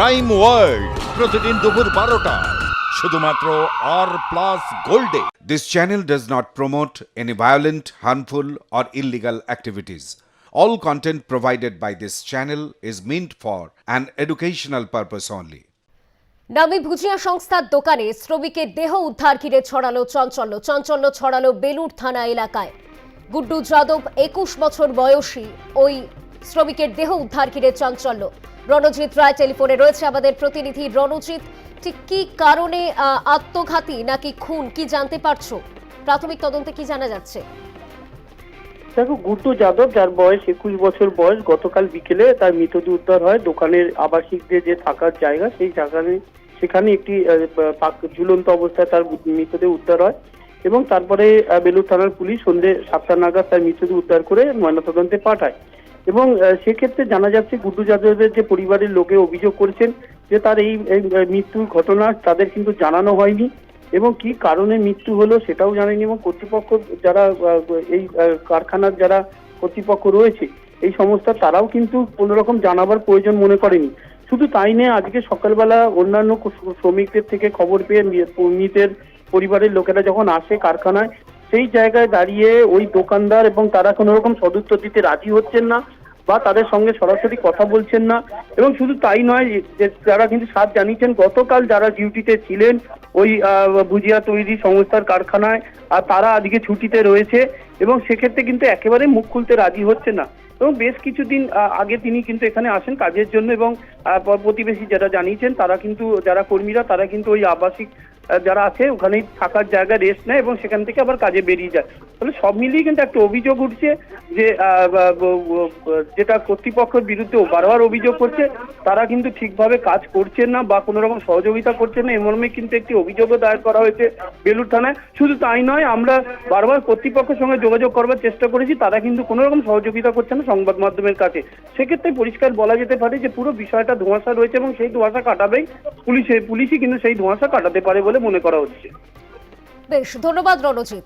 Crime world প্রতিদিন দুপুর বারোটা। শুধুমাত্র আর plus গোল্ডে this channel does not promote any violent harmful or illegal activities all content provided by this channel is meant for an educational purpose only নামি ভুজিয়া সংস্থার দোকানে শ্রমিকের দেহ উদ্ধার ঘিরে ছড়ালো চঞ্চল্য চঞ্চল্য ছড়ালো বেলুর থানা এলাকায়। গুড্ডু যাদব একুশ বছর বয়সী ওই শ্রমিকের দেহ উদ্ধার ঘিরে চাঞ্চল্য। রণজিৎ রায় টেলিফোনে রয়েছে আমাদের প্রতিনিধি। রণজিৎ, ঠিক কি কারণে আত্মঘাতী নাকি খুন? কি জানতে পারছ? প্রাথমিক তদন্তে কি জানা যাচ্ছে? দেখো গুড্ডু যাদব, যার বয়স একুশ বছর বয়স, গতকাল বিকেলে তার মৃতদেহ উদ্ধার হয় দোকানের আবাসিকদের যে থাকার জায়গা, সেই জায়গায় সেখানে একটি ঝুলন্ত অবস্থায় তার মৃতদেহ উদ্ধার হয় এবং তারপরে বেলুর থানার পুলিশ সন্ধ্যে সাতটা নাগাদ তার মৃতদেহ উদ্ধার করে ময়নাতদন্তে পাঠায়। এবং সেক্ষেত্রে জানা যাচ্ছে গুড্ডু যাদবের যে পরিবারের লোকে অভিযোগ করেছেন যে তার এই মৃত্যুর ঘটনা তাদের কিন্তু জানানো হয়নি এবং কি কারণে মৃত্যু হলো সেটাও জানেনি এবং কর্তৃপক্ষ যারা এই কারখানার যারা কর্তৃপক্ষ রয়েছে, এই সংস্থা তারাও কিন্তু কোনো রকম জানাবার প্রয়োজন মনে করেনি। শুধু তাই নয়, আজকে সকালবেলা অন্যান্য শ্রমিকদের থেকে খবর পেয়ে মৃতের পরিবারের লোকেরা যখন আসে কারখানায়, সেই জায়গায় দাঁড়িয়ে ওই দোকানদার এবং তারা কোনো রকম সদুত্তর দিতে রাজি হচ্ছেন না। বা তাদের সঙ্গে সরাসরি কথা বলছেন না। এবং শুধু তাই নয় যে যারা কিন্তু সাথ জানিয়েছেন, গতকাল যারা ডিউটিতে ছিলেন ওই ভুজিয়া তৈরি সংস্থার কারখানায়, আর তারা আজকে ছুটিতে রয়েছে এবং সেক্ষেত্রে কিন্তু একেবারে মুখ খুলতে রাজি হচ্ছে না। এবং বেশ কিছুদিন আগে তিনি কিন্তু এখানে আসেন কাজের জন্য এবং প্রতিবেশী যারা জানিয়েছেন, তারা কিন্তু, যারা কর্মীরা, তারা কিন্তু ওই আবাসিক যারা আছে ওখানেই থাকার জায়গায় রেস্ট নেয় এবং সেখান থেকে আবার কাজে বেরিয়ে যায়। তাহলে সব মিলিয়ে কিন্তু একটা অভিযোগ উঠছে যে যেটা কর্তৃপক্ষের বিরুদ্ধে বারবার অভিযোগ করছে, তারা কিন্তু ঠিকভাবে কাজ করছেন না বা কোনো রকম সহযোগিতা করছেন না। এ মর্মে কিন্তু একটি অভিযোগও দায়ের করা হয়েছে বেলুর থানায়। শুধু তাই নয়, আমরা বারবার কর্তৃপক্ষের সঙ্গে যোগাযোগ করবার চেষ্টা করেছি, তারা কিন্তু কোনো রকম সহযোগিতা করছে না সংবাদ মাধ্যমের কাছে। সেক্ষেত্রে পরিষ্কার বলা যেতে পারে যে, পুরো বিষয়টা ধোঁয়াশা রয়েছে এবং সেই ধোঁয়াশা কাটাবেই পুলিশে, পুলিশই কিন্তু সেই ধোঁয়াশা কাটাতে পারে বলে মনে করা হচ্ছে। বেশ ধন্যবাদ রণজিৎ।